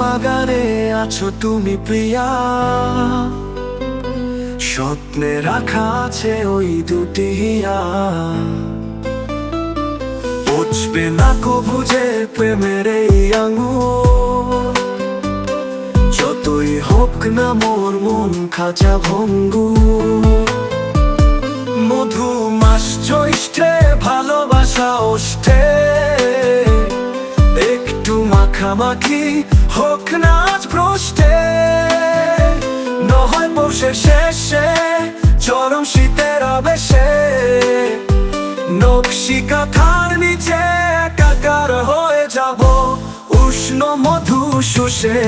বাগানে আছো তুমি প্রিয়া। স্বপ্নে রাখা আছে ওই দুটি হিয়া। বুঝবে না কবু যে প্রেমের এই যতই হোক না মোর মন খাঁচা ভঙ্গু। মধু মাস জ্যৈষ্ঠে ভালোবাসা ওষ্ঠে। একটু মাখামাখি হোক নাচ ভ্রষ্টে নহয় বসে শেষে, চরম শীতের আবেশে। নকশি কাঁথার নিচে একাকার হয়ে যাব উষ্ণ মধু শুষে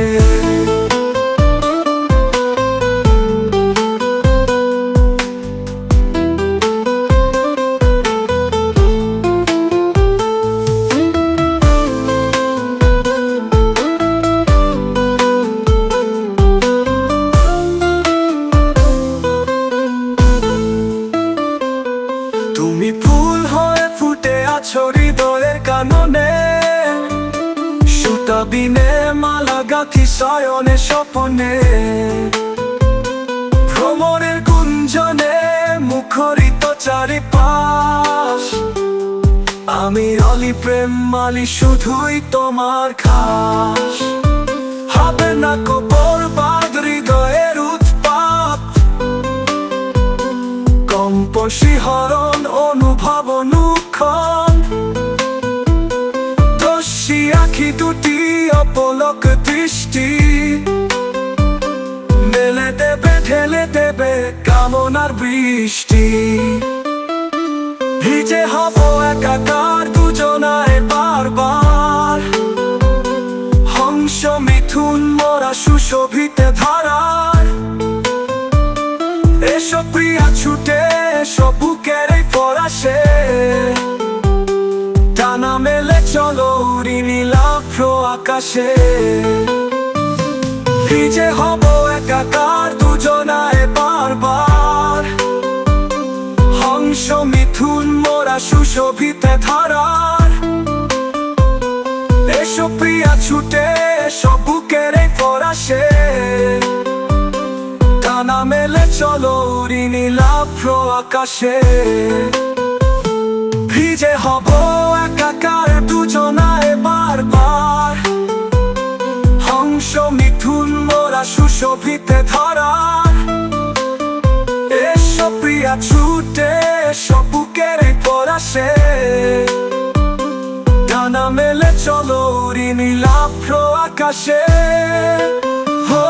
সুতা বিনে মালা গাথি শয়নে, স্বপনে। ভ্রমণের গুঞ্জনে মুখরিত চারিপাশ। আমি অলি প্রেম মালি, শুধুই তোমার খাস। হবে না কবর, বাদ হৃদয়ের উৎপাত। কম্প আখি দুটি, অপলক দৃষ্টি। মেলে দেবে, ঢেলে দেবে কামনার বৃষ্টি। ভিজে হব একাকার, দুজনায় বারবার। হংস মিথুন, মোরা সুশোভিতে ধারার। এসো প্রিয়া, ছুটে এসো, বুকের এই ফরাসে। টানা মেলে চলো নীলাভ্র আকাশে। ভিজে হব একাকার, দুজনায় বারবার। হংস মিথুন মোরা সুশোভিতে ধারার। এসো প্রিয়া, ছুটে এসো, বুকের ফরাসে। টানা মেলে চলো উড়ি নীলাভ্র আকাশে। ভিজে হব মোরা ধরা। এসো প্রিয়া, ছুটে এসো, বুকের পরাশে। ডানা মেলে চলো উড়ি লাভ আকাশে। হো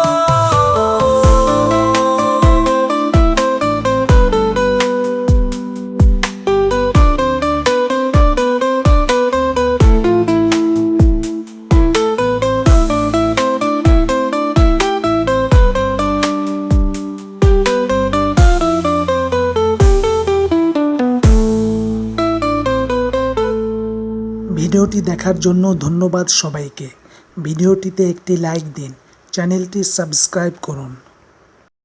ভিডিওটি দেখার জন্য ধন্যবাদ সবাইকে। ভিডিওটিতে একটি লাইক দিন। চ্যানেলটি সাবস্ক্রাইব করুন।